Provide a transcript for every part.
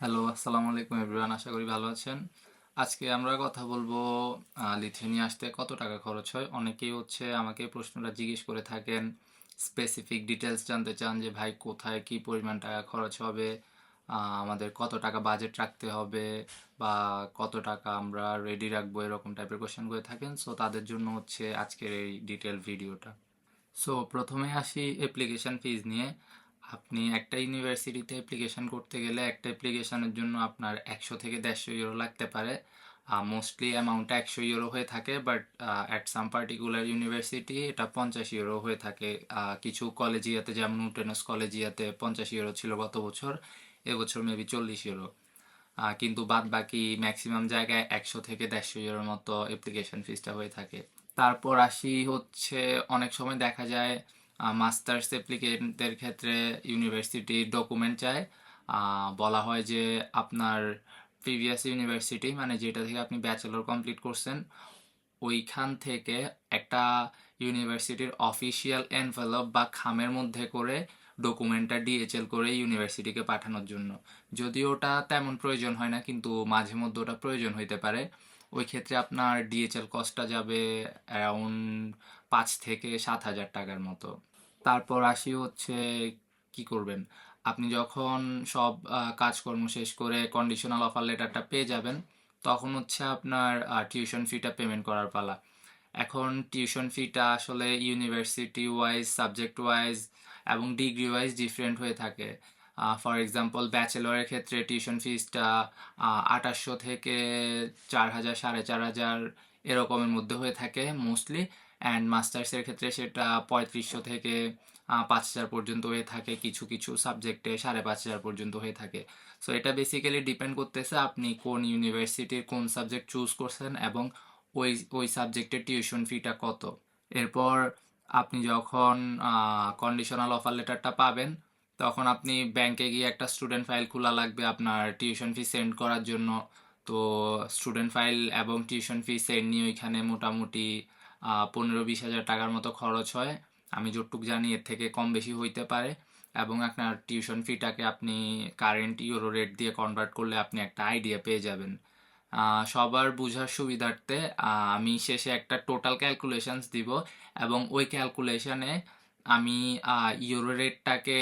Hello আসসালামু আলাইকুম everyone আশা করি ভালো আছেন। আজকে আমরা কথা বলব লিথুয়ানিয়া আসতে কত টাকা খরচ হয়? অনেকেই হচ্ছে আমাকে প্রশ্নটা জিজ্ঞেস করে থাকেন স্পেসিফিক ডিটেলস জানতে চান যে, ভাই, কোথায় কি পরিমাণ টাকা খরচ হবে? আমাদের কত টাকা বাজেট রাখতে হবে? বা কত টাকা আমরা রেডি রাখব? এরকম টাইপের কোশ্চেন করে থাকেন। সো তাদের জন্য হচ্ছে আজকের এই ডিটেল ভিডিওটা সো প্রথমে আসি অ্যাপ্লিকেশন ফিজ নিয়ে। আপনি একটা ইউনিভার্সিটিতে অ্যাপ্লিকেশন করতে গেলে একটা অ্যাপ্লিকেশনের জন্য আপনার একশো থেকে দেড়শো ইউরো লাগতে পারে। মোস্টলি অ্যামাউন্টটা একশো ইউরো হয়ে থাকে but at some particular university এটা পঞ্চাশ ইউরো হয়ে থাকে। কিছু কলেজিয়াতে, যেমন উটেনস কলেজিয়াতে পঞ্চাশ ইউরো ছিল গত বছর, এবছর মেবি চল্লিশ ইউরো কিন্তু বাদ বাকি ম্যাক্সিমাম জায়গায় একশো থেকে দেড়শো ইউরোর মতো অ্যাপ্লিকেশন ফিসটা হয়ে থাকে। তারপর আসি হচ্ছে, অনেক সময় দেখা যায় মাস্টার্স অ্যাপ্লিকেন্টদের ক্ষেত্রে ইউনিভার্সিটি ডকুমেন্ট চায় বলা হয় যে আপনার প্রিভিয়াস ইউনিভার্সিটি মানে যেটা থেকে আপনি ব্যাচেলর কমপ্লিট করছেন, ওইখান থেকে একটা ইউনিভার্সিটির অফিসিয়াল এনভেলপ বা খামের মধ্যে করে ডকুমেন্টটা ডিএচএল করে ইউনিভার্সিটিকে পাঠানোর জন্য। যদিও ওটা তেমন প্রয়োজন হয় না, কিন্তু মাঝে মধ্যে ওটা প্রয়োজন হইতে পারে। ওই ক্ষেত্রে আপনার ডিএচএল কস্টটা যাবে অ্যারাউন্ড পাঁচ থেকে সাত হাজার টাকার মতো। তারপর আসি হচ্ছে কি করবেন? আপনি যখন সব কাজকর্ম শেষ করে কন্ডিশনাল অফার লেটারটা পেয়ে যাবেন, তখন হচ্ছে আপনার টিউশন ফিটা পেমেন্ট করার পালা। এখন টিউশন ফিটা আসলে ইউনিভার্সিটি ওয়াইজ সাবজেক্ট ওয়াইজ এবং ডিগ্রি ওয়াইজ ডিফারেন্ট হয়ে থাকে। ফর এক্সাম্পল ব্যাচেলরের ক্ষেত্রে টিউশন ফিসটা আঠাশশো থেকে চার হাজার, সাড়ে চার হাজার এরকমের মধ্যে হয়ে থাকে মোস্টলি অ্যান্ড মাস্টার্সের ক্ষেত্রে সেটা পঁয়ত্রিশশো থেকে পাঁচ হাজার পর্যন্ত হয়ে থাকে, কিছু কিছু সাবজেক্টে সাড়ে পাঁচ হাজার পর্যন্ত হয়ে থাকে। সো এটা বেসিক্যালি ডিপেন্ড করতেছে আপনি কোন ইউনিভার্সিটির কোন সাবজেক্ট চুজ করছেন এবং ওই ওই সাবজেক্টের টিউশন ফিটা কত। এরপর আপনি যখন কন্ডিশনাল অফার লেটারটা পাবেন তখন আপনি ব্যাংকে গিয়ে একটা স্টুডেন্ট ফাইল খোলা লাগবে আপনার টিউশন ফি সেন্ড করার জন্য। তো স্টুডেন্ট ফাইল এবং টিউশন ফি সেন্ড নিয়ে ওইখানে মোটামুটি পনেরো বিশ হাজার টাকার মতো খরচ হয়। আমি যতটুক জানি এর থেকে কম বেশি হইতে পারে। এবং আপনার টিউশন ফিটাকে আপনি কারেন্ট ইউরো রেট দিয়ে কনভার্ট করলে আপনি একটা আইডিয়া পেয়ে যাবেন। সবার বোঝার সুবিধার্থে আমি শেষে একটা টোটাল ক্যালকুলেশনস দিব। এবং ওই ক্যালকুলেশনে আমি ইউরো রেটটাকে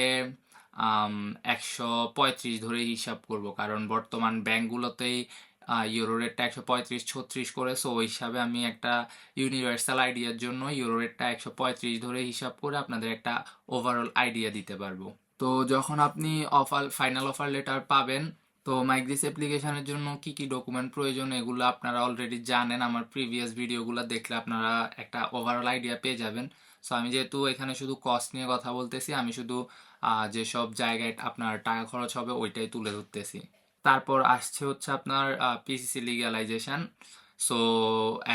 একশো পঁয়ত্রিশ ধরে হিসাব করব। কারণ বর্তমান ব্যাংকগুলোতেই ইউরো রেটটা একশো পঁয়ত্রিশ, ছত্রিশ করে। সো ওই হিসাবে আমি একটা ইউনিভার্সাল আইডিয়ার জন্য ইউরো রেটটা একশো পঁয়ত্রিশ ধরে হিসাব করে আপনাদের একটা ওভারঅল আইডিয়া দিতে পারব। তো যখন আপনি অফার ফাইনাল অফার লেটার পাবেন, তো মাইগ্রিস অ্যাপ্লিকেশনের জন্য কি কি ডকুমেন্ট প্রয়োজন এগুলো আপনারা অলরেডি জানেন। আমার প্রিভিয়াস ভিডিওগুলো দেখলে আপনারা একটা ওভারঅল আইডিয়া পেয়ে যাবেন। সো আমি যেহেতু এখানে শুধু কস্ট নিয়ে কথা বলতেছি, আমি শুধু যেসব জায়গায় আপনার টাকা খরচ হবে ওইটাই তুলে ধরতেছি। তারপর আসছে হচ্ছে আপনার পিসিসি লিগ্যালাইজেশন সো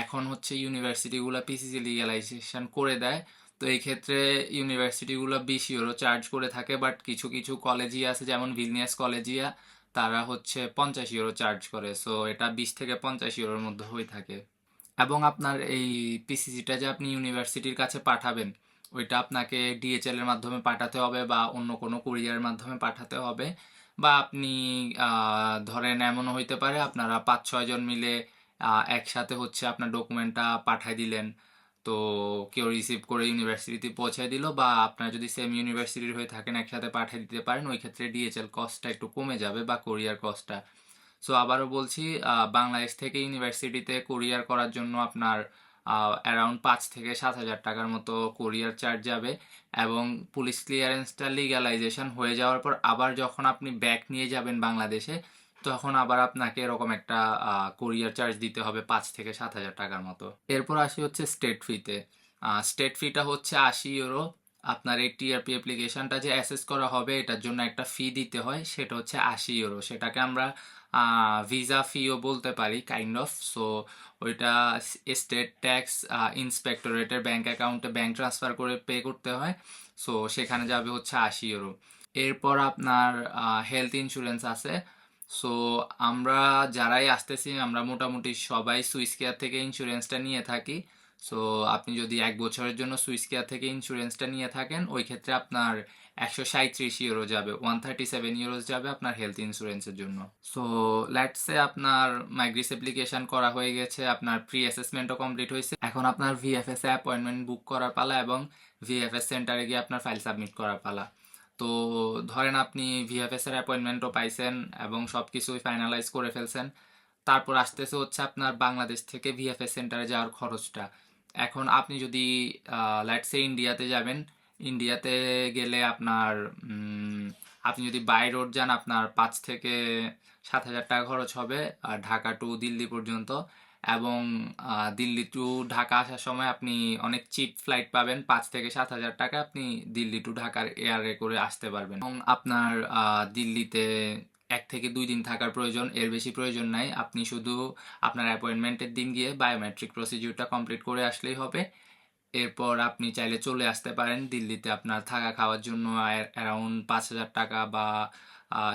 এখন হচ্ছে ইউনিভার্সিটিগুলো পিসিসি লিগ্যালাইজেশন করে দেয়। তো এই ক্ষেত্রে ইউনিভার্সিটিগুলো বিশ ইউরো চার্জ করে থাকে বাট কিছু কিছু কলেজই আছে, যেমন ভিলনিয়াস কলেজিয়া তারা হচ্ছে পঞ্চাশ ইউরো চার্জ করে। সো এটা বিশ থেকে পঞ্চাশ ইউরোর মধ্যে হয়ে থাকে। এবং আপনার এই পিসিসিটা যে আপনি ইউনিভার্সিটির কাছে পাঠাবেন, ওইটা আপনাকে ডিএচএল এর মাধ্যমে পাঠাতে হবে বা অন্য কোনো কুরিয়ারের মাধ্যমে পাঠাতে হবে। বা আপনি ধরেন এমনও হইতে পারে আপনারা পাঁচ ছয় জন মিলে একসাথে হচ্ছে আপনার ডকুমেন্টটা পাঠাই দিলেন। তো কেউ রিসিভ করে ইউনিভার্সিটিতে পৌঁছে দিল বা আপনারা যদি সেম ইউনিভার্সিটির হয়ে থাকেন একসাথে পাঠিয়ে দিতে পারেন, ওই ক্ষেত্রে ডিএচএল কস্টটা একটু কমে যাবে বা কোরিয়ার কস্টটা সো আবারও বলছি বাংলাদেশ থেকে ইউনিভার্সিটিতে কোরিয়ার করার জন্য আপনার অ্যারাউন্ড পাঁচ থেকে সাত হাজার টাকার মতো কোরিয়ার চার্জ যাবে এবং পুলিশ ক্লিয়ারেন্সটা লিগ্যালাইজেশন হয়ে যাওয়ার পর আবার যখন আপনি ব্যাক নিয়ে যাবেন বাংলাদেশে, তখন আবার আপনাকে এরকম একটা কোরিয়ার চার্জ দিতে হবে পাঁচ থেকে সাত হাজার টাকার মতো। এরপর আসি হচ্ছে স্টেট ফিতে স্টেট ফিটা হচ্ছে আশি ইউরো আপনার এই টিআরপি অ্যাপ্লিকেশনটা যে অ্যাসেস করা হবে, এটার জন্য একটা ফি দিতে হয়, সেটা হচ্ছে আশি ইউরো সেটাকে আমরা ভিসা ফিও বলতে পারি কাইন্ড অফ সো ওইটা স্টেট ট্যাক্স ইন্সপেক্টরেটের ব্যাঙ্ক অ্যাকাউন্টে ব্যাঙ্ক ট্রান্সফার করে পে করতে হয়। সো সেখানে যাবে হচ্ছে আশি ইউরো এরপর আপনার হেলথ ইন্স্যুরেন্স আছে। সো আমরা যারাই আসতেছি, আমরা মোটামুটি সবাই সুইস কেয়ার থেকে ইন্স্যুরেন্সটা নিয়ে থাকি। সো আপনি যদি এক বছরের জন্য সুইস কেয়ার থেকে ইন্স্যুরেন্সটা নিয়ে থাকেন, ওই ক্ষেত্রে আপনার একশো সাঁত্রিশ ইউরো যাবে ওয়ান থার্টি সেভেন ইউরোস যাবে আপনার হেলথ ইন্স্যুরেন্সের জন্য। সো লেটসে আপনার মাইগ্রিস অ্যাপ্লিকেশন করা হয়ে গেছে, আপনার প্রি অ্যাসেসমেন্টও কমপ্লিট হয়েছে। এখন আপনার ভিএফএস অ্যাপয়েন্টমেন্ট বুক করার পালা এবং ভিএফএস সেন্টারে গিয়ে আপনার ফাইল সাবমিট করার পালা। তো, ধরেন আপনি ভিএফএস এর অ্যাপয়েন্টমেন্টও পাইছেন এবং সব কিছুই ফাইনালাইজ করে ফেলছেন। তারপর আসতেছে হচ্ছে আপনার বাংলাদেশ থেকে ভিএফএস সেন্টারে যাওয়ার খরচটা। এখন আপনি যদি লেটসে ইন্ডিয়াতে যাবেন ইন্ডিয়াতে গেলে আপনার আপনি যদি বাই রোড যান, আপনার পাঁচ থেকে সাত হাজার টাকা খরচ হবে, আর ঢাকা টু দিল্লি পর্যন্ত। এবং দিল্লি টু ঢাকা আসার সময় আপনি অনেক চিপ ফ্লাইট পাবেন, পাঁচ থেকে সাত হাজার টাকা আপনি দিল্লি টু ঢাকার এয়ারে করে আসতে পারবেন। এবং আপনার দিল্লিতে এক থেকে দুই দিন থাকার প্রয়োজন, এর বেশি প্রয়োজন নাই। আপনি শুধু আপনার অ্যাপয়েন্টমেন্টের দিন গিয়ে বায়োমেট্রিক প্রসিডিউরটা কমপ্লিট করে আসলেই হবে। এরপর আপনি চাইলে চলে আসতে পারেন দিল্লিতে আপনার থাকা খাওয়ার জন্য অ্যারাউন্ড পাঁচ হাজার টাকা বা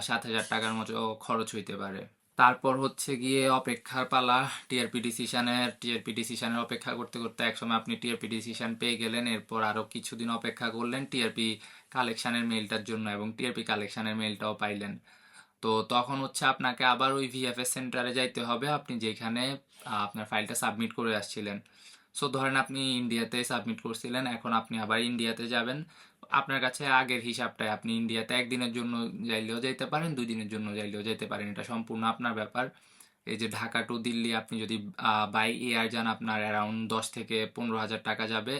সাত হাজার টাকার মতো খরচ হইতে পারে। তারপর হচ্ছে গিয়ে অপেক্ষার পালা টিআরপি ডিসিশনের টিআরপি ডিসিশনের অপেক্ষা করতে করতে একসময় আপনি টিআরপি ডিসিশন পেয়ে গেলেন, এরপর আরও কিছুদিন অপেক্ষা করলেন টিআরপি কালেকশানের মেলটার জন্য এবং টিআরপি কালেকশানের মেলটাও পাইলেন। তো তখন হচ্ছে আপনাকে আবার ওই ভিএফএস সেন্টারে যাইতে হবে, আপনি যেখানে আপনার ফাইলটা সাবমিট করে আসছিলেন। সো ধরেন আপনি ইন্ডিয়াতে সাবমিট করছিলেন, এখন আপনি আবার ইন্ডিয়াতে যাবেন। আপনার কাছে আগের হিসাবটায় আপনি ইন্ডিয়াতে একদিনের জন্য যাইলেও যাইতে পারেন দুই দিনের জন্য যাইলেও যাইতে পারেন। এটা সম্পূর্ণ আপনার ব্যাপার। এই যে ঢাকা টু দিল্লি, আপনি যদি বাই এয়ার যান, আপনার অ্যারাউন্ড দশ থেকে পনেরো হাজার টাকা যাবে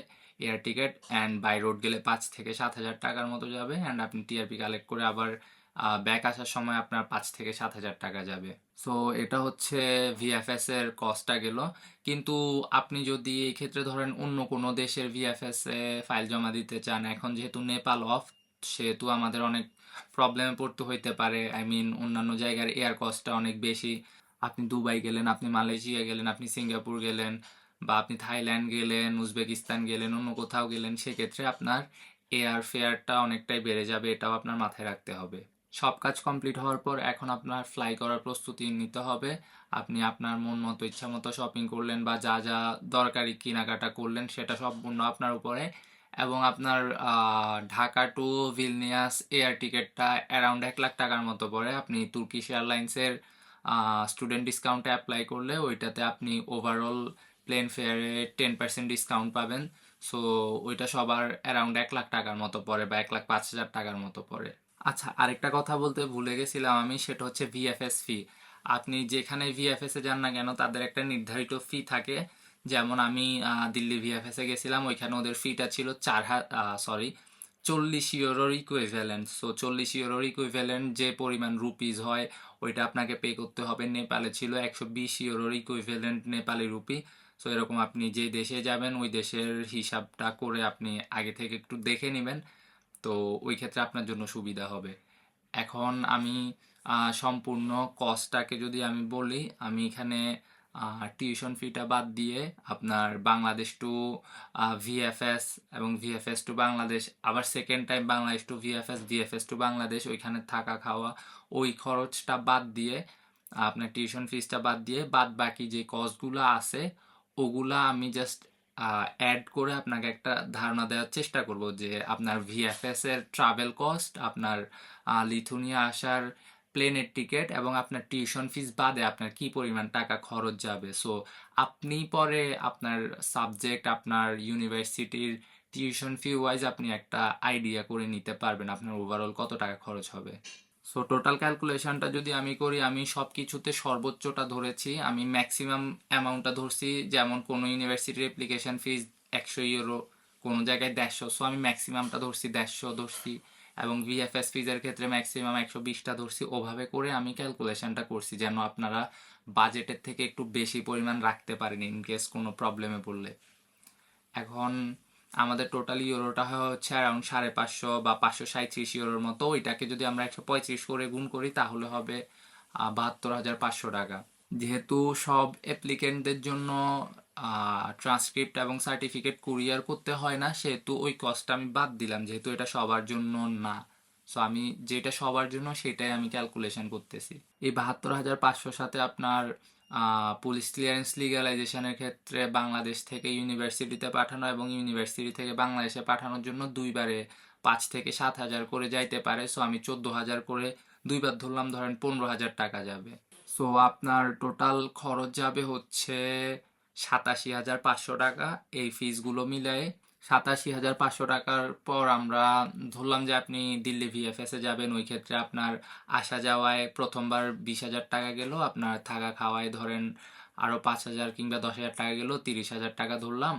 air ticket and by road গেলে পাঁচ থেকে সাত হাজার টাকার মতো যাবে। অ্যান্ড আপনি টিআরপি কালেক্ট করে আবার ব্যাক আসার সময় আপনার পাঁচ থেকে সাত হাজার টাকা যাবে। সো এটা হচ্ছে ভিএফএস এর কস্টটা গেল। কিন্তু আপনি যদি এই ক্ষেত্রে ধরেন অন্য কোনো দেশের ভিএফএস এ ফাইল জমা দিতে চান, এখন যেহেতু নেপাল অফ সেহেতু আমাদের অনেক প্রবলেমে পড়তে হইতে পারে। আই মিন অন্যান্য জায়গার এয়ার কস্টটা অনেক বেশি। আপনি দুবাই গেলেন, আপনি মালয়েশিয়া গেলেন, আপনি সিঙ্গাপুর গেলেন বা আপনি থাইল্যান্ড গেলেন, উজবেকিস্তান গেলেন, অন্য কোথাও গেলেন, সেক্ষেত্রে আপনার এয়ার ফেয়ারটা অনেকটাই বেড়ে যাবে। এটাও আপনার মাথায় রাখতে হবে। সব কাজ কমপ্লিট হওয়ার পর এখন আপনার ফ্লাই করার প্রস্তুতি নিতে হবে। আপনি আপনার মন মতো, ইচ্ছা মতো শপিং করলেন বা যা যা দরকারি কেনাকাটা করলেন সেটা সম্পূর্ণ আপনার উপরে। এবং আপনার ঢাকা টু ভিলনিয়াস এয়ার টিকিটটা অ্যারাউন্ড এক লাখ টাকার মতো পড়ে। আপনি তুর্কিশ এয়ারলাইন্সের স্টুডেন্ট ডিসকাউন্টে অ্যাপ্লাই করলে ওইটাতে আপনি ওভারঅল প্লেন ফেয়ারে টেন পার্সেন্ট ডিসকাউন্ট পাবেন। সো ওইটা সবার অ্যারাউন্ড এক লাখ টাকার মতো পড়ে বা এক লাখ পাঁচ হাজার টাকার মতো পড়ে। আচ্ছা আরেকটা কথা বলতে ভুলে গেছিলাম আমি, সেটা হচ্ছে ভিএফএস ফি আপনি যেখানে ভিএফএস এ যান না কেন, তাদের একটা নির্ধারিত ফি থাকে। যেমন আমি দিল্লি ভিএফএস এ গেছিলাম, ওইখানে ওদের ফিটা ছিল চার হাজার সরি চল্লিশ ইউরোর ইকুইভ্যালেন্ট সো চল্লিশ ইউরোর ইকুইভ্যালেন্ট যে পরিমাণ রুপিজ হয়, ওইটা আপনাকে পে করতে হবে। নেপালে ছিল একশো বিশ ইউরোর ইকুইভ্যালেন্ট নেপালি রুপি সো এরকম আপনি যে দেশে যাবেন, ওই দেশের হিসাবটা করে আপনি আগে থেকে একটু দেখে নেবেন। তো ওই ক্ষেত্রে আপনার জন্য সুবিধা হবে। এখন আমি সম্পূর্ণ কস্টটাকে যদি আমি বলি, আমি এখানে টিউশন ফিটা বাদ দিয়ে আপনার বাংলাদেশ টু ভিএফএস এবং ভিএফএস টু বাংলাদেশ, আবার second time Bangladesh to VFS VFS to Bangladesh, ওইখানে থাকা খাওয়া, ওই খরচটা বাদ দিয়ে, আপনার টিউশন ফিসটা বাদ দিয়ে বাদ বাকি যে কস্টগুলো আছে, ওগুলা আমি জাস্ট অ্যাড করে আপনাকে একটা ধারণা দেওয়ার চেষ্টা করব যে আপনার ভিএফএস এর ট্রাভেল কস্ট আপনার লিথুনিয়া আসার প্লেনের টিকিট এবং আপনার টিউশন ফিস বাদে আপনার কি পরিমাণ টাকা খরচ যাবে। সো আপনি পরে আপনার সাবজেক্ট আপনার ইউনিভার্সিটির টিউশন ফি ওয়াইজ আপনি একটা আইডিয়া করে নিতে পারবেন আপনার ওভারঅল কত টাকা খরচ হবে। সো টোটাল ক্যালকুলেশনটা যদি আমি করি, আমি সব কিছুতে সর্বোচ্চটা ধরেছি, আমি ম্যাক্সিমাম অ্যামাউন্টটা ধরছি, যেমন কোনো ইউনিভার্সিটির অ্যাপ্লিকেশন ফিস একশো ইউরো কোনো জায়গায় দেড়শো সো আমি ম্যাক্সিমামটা ধরছি দেড়শো ধরছি, এবং ভিএফএস ফিজের ক্ষেত্রে ম্যাক্সিমাম একশো বিশটা ধরছি, ওভাবে করে আমি ক্যালকুলেশনটা করছি, যেন আপনারা বাজেটের থেকে একটু বেশি পরিমাণ রাখতে পারেন ইন কেস কোনো প্রবলেমে পড়লে। এখন আমাদের টোটাল ইউরোটা হচ্ছে অ্যারাউন্ড সাড়ে পাঁচশো বা পাঁচশো সাঁত্রিশ ইউরোর মতো। ওইটাকে যদি আমরা একশো পঁয়ত্রিশ করে গুণ করি, তাহলে হবে বাহাত্তর হাজার পাঁচশো টাকা। যেহেতু সব অ্যাপ্লিকেন্টদের জন্য ট্রান্সক্রিপ্ট এবং সার্টিফিকেট কুরিয়ার করতে হয় না, সেহেতু ওই কস্টটা আমি বাদ দিলাম, যেহেতু এটা সবার জন্য না। সো আমি যেটা সবার জন্য, সেটাই আমি ক্যালকুলেশন করতেছি। এই বাহাত্তর হাজার পাঁচশোর সাথে আপনার পুলিশ ক্লিয়ারেন্স লিগ্যালাইজেশনের ক্ষেত্রে বাংলাদেশ থেকে ইউনিভার্সিটিতে পাঠানো এবং ইউনিভার্সিটি থেকে বাংলাদেশে পাঠানোর জন্য দুইবারে পাঁচ থেকে সাত হাজার করে যাইতে পারে। সো আমি চোদ্দ হাজার করে দুইবার ধরলাম, ধরেন পনেরো হাজার টাকা যাবে। সো আপনার টোটাল খরচ যাবে হচ্ছে সাতাশি হাজার পাঁচশো টাকা। এই ফিজগুলো মিলাই সাতাশি হাজার পাঁচশো টাকার পর আমরা ধরলাম যে আপনি দিল্লি ভিএফএস যাবেন, ওই ক্ষেত্রে আপনার আসা যাওয়ায় প্রথমবার বিশ হাজার টাকা গেল, আপনার থাকা খাওয়ায় ধরেন আরও পাঁচ হাজার কিংবা দশ হাজার টাকা গেল, তিরিশ হাজার টাকা ধরলাম।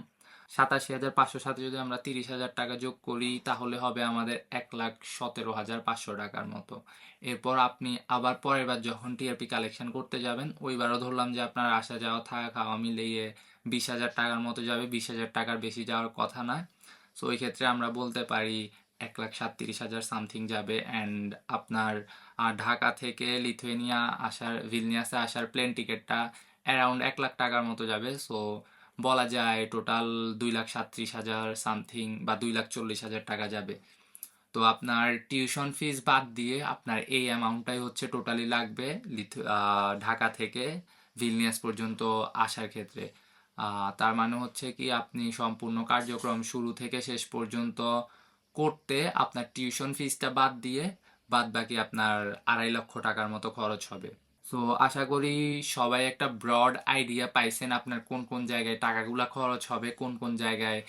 সাতাশি হাজার পাঁচশোর সাথে যদি আমরা তিরিশ হাজার টাকা যোগ করি, তাহলে হবে আমাদের এক লাখ সতেরো হাজার পাঁচশো টাকার মতো। এরপর আপনি আবার পরের বার যখন টিআরপি কালেকশন করতে যাবেন ওইবারও ধরলাম যে আপনার আসা যাওয়া, থাকা খাওয়া মিলিয়ে বিশ হাজার টাকার মতো যাবে। বিশ হাজার টাকার বেশি যাওয়ার কথা না সো ওই ক্ষেত্রে আমরা বলতে পারি এক লাখ সাতত্রিশ হাজার সামথিং যাবে। অ্যান্ড আপনার ঢাকা থেকে লিথুয়েনিয়া আসার, ভিলনিয়াসে আসার প্লেন টিকিটটা অ্যারাউন্ড এক লাখ টাকার মতো যাবে। সো বলা যায় টোটাল দুই লাখ সাতত্রিশ হাজার সামথিং বা দুই লাখ চল্লিশ হাজার টাকা যাবে। তো আপনার টিউশন ফিস বাদ দিয়ে আপনার এই অ্যামাউন্টটাই হচ্ছে টোটালি লাগবে ঢাকা থেকে ভিলনিয়াস পর্যন্ত আসার ক্ষেত্রে। তার মানে হচ্ছে কি আপনি সম্পূর্ণ কার্যক্রম শুরু থেকে শেষ পর্যন্ত করতে আপনার টিউশন ফিসটা বাদ দিয়ে বাদ বাকি আপনার আড়াই লক্ষ টাকার মতো খরচ হবে। সো আশা করি সবাই একটা ব্রড আইডিয়া পাইছেন আপনার কোন কোন জায়গায় টাকাগুলো খরচ হবে, কোন কোন জায়গায়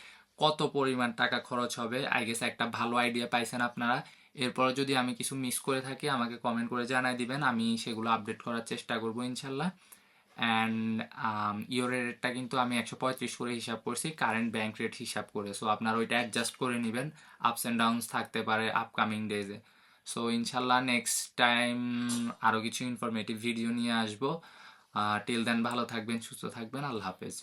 কত পরিমাণ টাকা খরচ হবে। আই গেস একটা ভালো আইডিয়া পাইছেন আপনারা। এরপর যদি আমি কিছু মিস করে থাকি, আমাকে কমেন্ট করে জানাই দিবেন। আমি সেগুলো আপডেট করার চেষ্টা করব ইনশাল্লাহ। অ্যান্ড ইওরের রেটটা কিন্তু আমি একশো পঁয়ত্রিশ করে হিসাব করছি কারেন্ট ব্যাংক রেট হিসাব করে। সো আপনার ওইটা অ্যাডজাস্ট করে নেবেন। আপস অ্যান্ড ডাউনস থাকতে পারে আপকামিং ডেজে সো ইনশাল্লাহ নেক্সট টাইম আরও কিছু ইনফরমেটিভ ভিডিও নিয়ে আসব। টিল দেন ভালো থাকবেন, সুস্থ থাকবেন, আল্লাহ হাফেজ।